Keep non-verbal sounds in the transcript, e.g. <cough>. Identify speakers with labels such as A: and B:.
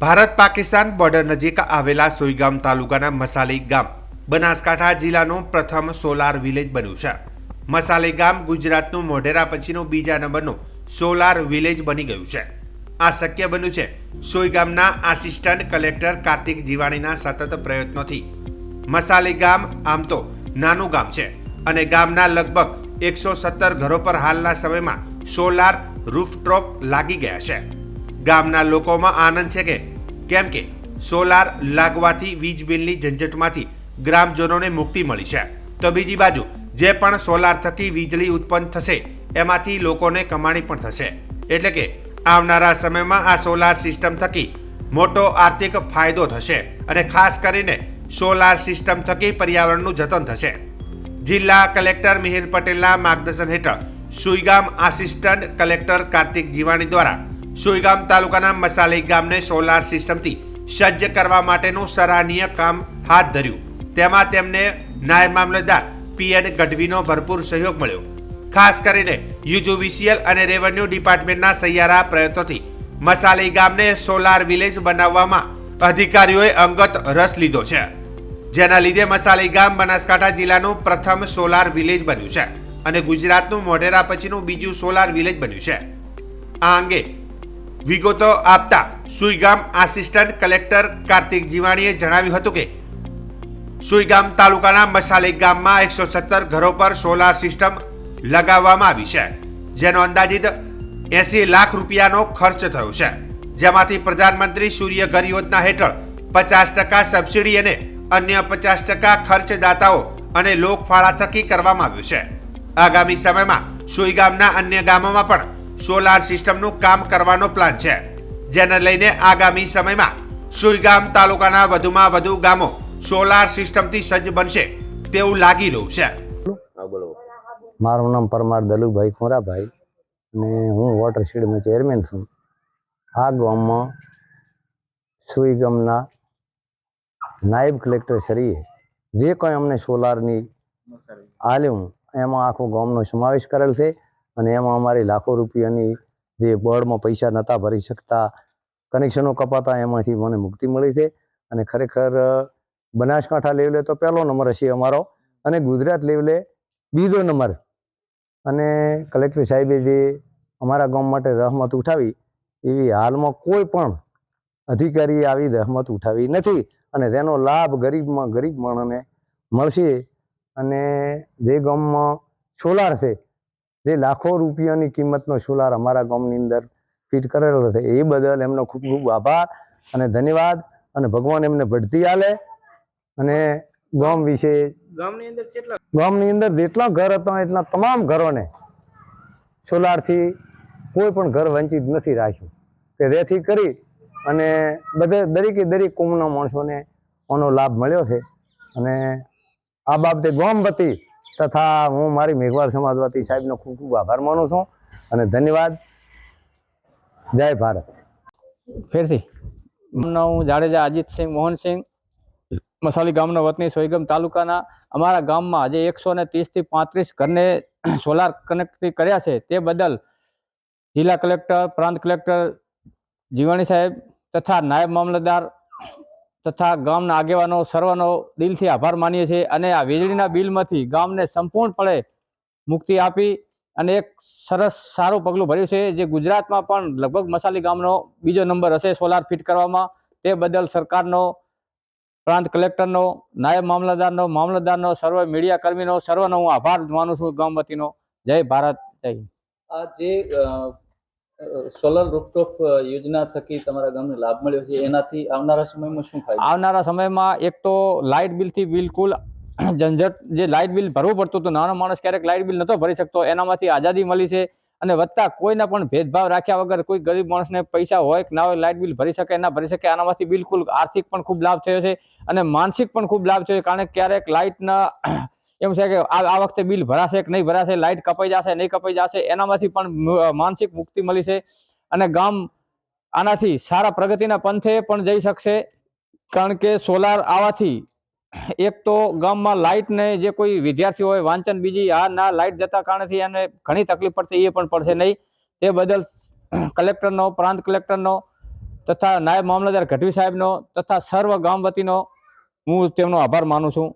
A: Bharat Pakistan border નજીક આવેલા સોઈગામ તાલુકાના મસાલી ગામ, બનાસકાંઠા જિલ્લાનું પ્રથમ સોલાર વિલેજ બન્યું છે. મસાલી ગામ ગુજરાતનું મોઢેરા પછીનું બીજા નંબરનું સોલાર વિલેજ બની ગયું છે. આ શક્ય બન્યું છે, સોઈગામના આસિસ્ટન્ટ કલેક્ટર કાર્તિક જીવાણીના સતત પ્રયત્નોથી. મસાલી ગામ આમ તો નાનું ગામ છે અને ગામના લગભગ એકસો સત્તર ઘરો પર હાલના સમયમાં સોલાર રૂફટોપ લાગી ગયા છે. ગામના લોકોમાં આનંદ છે કે? કેમ કે સોલાર લાગવાથી વીજ બિલની ઝંઝટમાંથી ગ્રામજનોને મુક્તિ મળી છે. તો બીજી બાજુ, જે પણ સોલાર થકી વીજળી ઉત્પન્ન થશે, એમાંથી લોકોને કમાણી પણ થશે. એટલે કે, આવનારા સમયમાં આ સોલાર સિસ્ટમ થકી મોટો આર્થિક ફાયદો થશે અને ખાસ કરીને સોલાર સિસ્ટમ થકી પર્યાવરણનું જતન થશે. જિલ્લા કલેક્ટર મિહિર પટેલના માર્ગદર્શન હેઠળ સુઈગામ આસિસ્ટન્ટ કલેક્ટર કાર્તિક જીવાણી દ્વારા સુઈગામ તાલુકાના મસાલી ગામને સોલાર સિસ્ટમથી સજ્જ કરવા માટેનું સરાહનીય કામ હાથ ધર્યું. તેમાં તેમને નાયબ મામલતદાર પીએન ગઢવીનો ભરપૂર સહયોગ મળ્યો. ખાસ કરીને યુજુવિશિયલ અને રેવન્યુ ડિપાર્ટમેન્ટના સહિયારા પ્રયત્નોથી મસાલી ગામને સોલાર વિલેજ બનાવવામાં અધિકારીઓએ અંગત રસ લીધો છે. જેના લીધે મસાલી ગામ બનાસકાંઠા જિલ્લાનું પ્રથમ સોલાર વિલેજ બન્યું છે અને ગુજરાતનું મોઢેરા પછીનું બીજું સોલાર વિલેજ બન્યું છે. આ અંગે વિગતો આપતા સુઈગામ આસિસ્ટન્ટ કલેક્ટર કાર્તિક જીવાણીએ જણાવ્યું હતું કે, સુઈગામ તાલુકાના મસાલી ગામમાં એકસો સત્તર ઘરો પર સોલાર સિસ્ટમ લગાવવામાં આવી છે, જેનો અંદાજિત એસી લાખ રૂપિયાનો ખર્ચ થયો છે. જેમાંથી પ્રધાનમંત્રી સૂર્ય ઘર યોજના હેઠળ પચાસ ટકા સબસિડી અને અન્ય પચાસ ટકા ખર્ચદાતાઓ અને લોકફાળા થકી કરવામાં આવ્યું છે. આગામી સમયમાં સુઈગામના અન્ય ગામોમાં પણ સોલાર સિસ્ટમનું કામ કરવાનો પ્લાન છે જેને લઈને આગામી સમયમાં સુઈગામ તાલુકાના વધુમાં વધુ ગામો સોલાર સિસ્ટમથી સજ્જ બનશે તેવું લાગી રહ્યું છે.
B: મારું નામ પરમાર દલુભાઈ ખોરાભાઈ અને હું વોટરશેડમાં ચેરમેન છું. આ ગામમાં સુઈ ગામના નાયબ કલેક્ટર શ્રીએ જે કંઈ અમને સોલારની આલ્યું એમાં આખો ગામનો સમાવેશ કરેલ છે. અને એમાં અમારી લાખો રૂપિયાની જે બોર્ડમાં પૈસા નહોતા ભરી શકતા કનેક્શનો કપાતા, એમાંથી મને મુક્તિ મળી છે. અને ખરેખર બનાસકાંઠા લેવલે તો પહેલો નંબર હશે અમારો અને ગુજરાત લેવલે બીજો નંબર. અને કલેક્ટર સાહેબે જે અમારા ગામ માટે રહેમત ઉઠાવી, એવી હાલમાં કોઈ પણ અધિકારીએ આવી રહેમત ઉઠાવી નથી અને તેનો લાભ ગરીબમાં ગરીબ માણસને મળશે. અને જે ગામમાં સોલાર છે જે લાખો રૂપિયાની કિંમતનો સોલાર અમારા ગામની અંદર ફિટ કરેલો છે એ બદલ એમનો ખૂબ ખૂબ આભાર અને ધન્યવાદ. અને ભગવાન એમને બઢતી આલે અને ગામ વિશે
C: ગામની અંદર કેટલા
B: ગામની અંદર જેટલા ઘર હતા એટલા તમામ ઘરોને સોલારથી કોઈ પણ ઘર વંચિત નથી રાખ્યું. કે જેથી કરી અને બધે દરેકે દરેક કોમના માણસોને આનો લાભ મળ્યો છે. અને આ બાબતે ગામ વતી તથા હું મારી મેઘવાળ સમાજવાદી સાહેબનો ખૂબ ખૂબ આભાર માનું છું અને ધન્યવાદ. જય ભારત.
D: ફેરથી. હું જાડેજા અજીતસિંહ મોહનસિંહ મસાલી ગામનો વતની સોયગમ તાલુકાના અમારા ગામમાં આજે એકસો ને ત્રીસથી પાંત્રીસ ઘરને સોલાર કનેક્ટ કર્યા છે. તે બદલ જિલ્લા કલેક્ટર, પ્રાંત કલેક્ટર, જીવાણી સાહેબ તથા નાયબ મામલતદાર તથા ગામના આગેવાનો સર્વનો દિલથી આભાર માનીએ છીએ અને આ વીજળીના બિલમાંથી ગામને સંપૂર્ણપણે મુક્તિ આપી અને એક સરસ સારું પગલું ભર્યું છે જે ગુજરાતમાં પણ લગભગ મસાલી ગામનો બીજો નંબર હશે સોલાર ફિટ કરવામાં. તે બદલ સરકારનો, પ્રાંત કલેક્ટરનો, નાયબ મામલતદારનો મામલતદારનો, સર્વ મીડિયા કર્મીનો સર્વનો હું આભાર માનું છું ગામ જય ભારત, જય
E: આ જે સોલર રૂફટોપ યોજના થકી તમારા ગામને લાભ મળ્યો છે. એનાથી આવનારા સમયમાં શું ફાયદો?
D: આવનારા સમયમાં એક તો લાઇટ બિલથી બિલકુલ <clears throat> ઝંઝટ, જે લાઇટ બિલ ભરવું પડતું હતું, નાનો માણસ ક્યારેક લાઇટ બિલ નહોતો ભરી શકતો, એનામાંથી આઝાદી મળી છે. અને વધતા કોઈના પણ ભેદભાવ રાખ્યા વગર કોઈ ગરીબ માણસને પૈસા હોય કે ના હોય, લાઇટ બિલ ભરી શકે, ના ભરી શકે, આનામાંથી બિલકુલ આર્થિક પણ ખૂબ લાભ થયો છે. અને માનસિક પણ ખૂબ લાભ થયો છે, કારણ કે ક્યારેક લાઇટના એમ છે કે આ વખતે બિલ ભરાશે કે નહીં ભરાશે લાઇટ કપાઈ જશે, નહીં કપાઈ જશે, એનામાંથી પણ માનસિક મુક્તિ મળી છે. અને ગામ આનાથી સારા પ્રગતિના પંથે પણ જઈ શકશે. કારણ કે સોલાર આવવાથી એક તો ગામમાં લાઇટને જે કોઈ વિદ્યાર્થી હોય, વાંચન બીજી, આ ના લાઇટ જતા કારણથી એને ઘણી તકલીફ પડશે એ પણ પડશે નહીં. તે બદલ કલેક્ટરનો, પ્રાંત કલેક્ટરનો તથા નાયબ મામલતદાર ગઢવી સાહેબનો તથા સર્વ ગામ વતીનો હું તેમનો આભાર માનું છું.